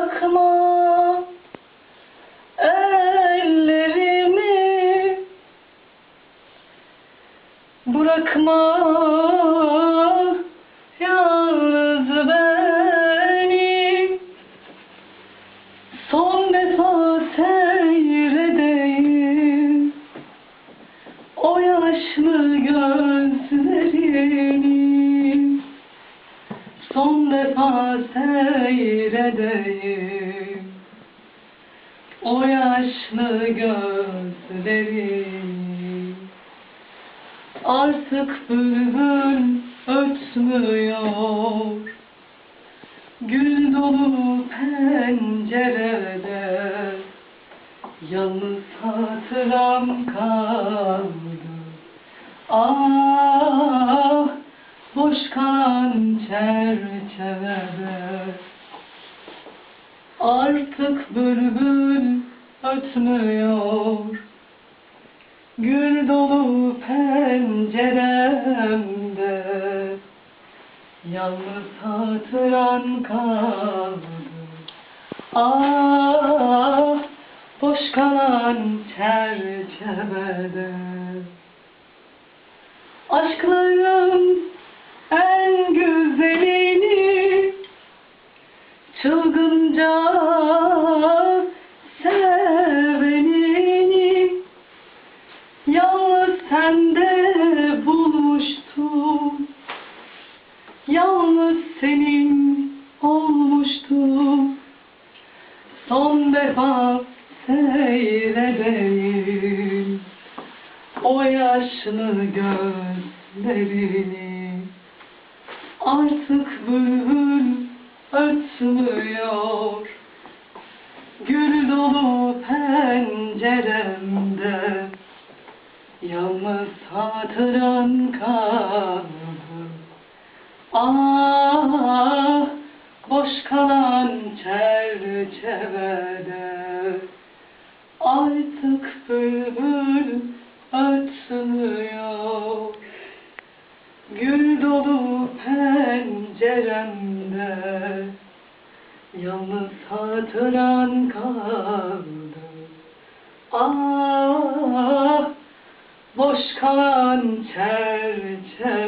Bırakma ellerimi Bırakma. Yalnız beni Son defa seyredeyim. O yaşlı gözlerini Son defa seyredeyim yaşlı gözlerini Artık bülbül ötmüyor. Gül dolu pencerede Yalnız hatıram kaldı. Ah boş kalan çerçevede. Artık bülbül ötmüyor Gül dolu penceremde Yalnız hatıran kaldı. Ah boş kalan çerçevede. Aşkların en güzelini Çılgınca sende bulmuştum Yalnız senin olmuştum Son defa seyredeyim O yaşlı gözlerini Artık bülbül ötmüyor Gül dolu penceremde Yalnız hatıran kaldı Ah boş kalan çerçevede. Artık bülbül ötmüyor Gül dolu penceremde. Yalnız hatıran kaldı. Ah boş kalan çerçevede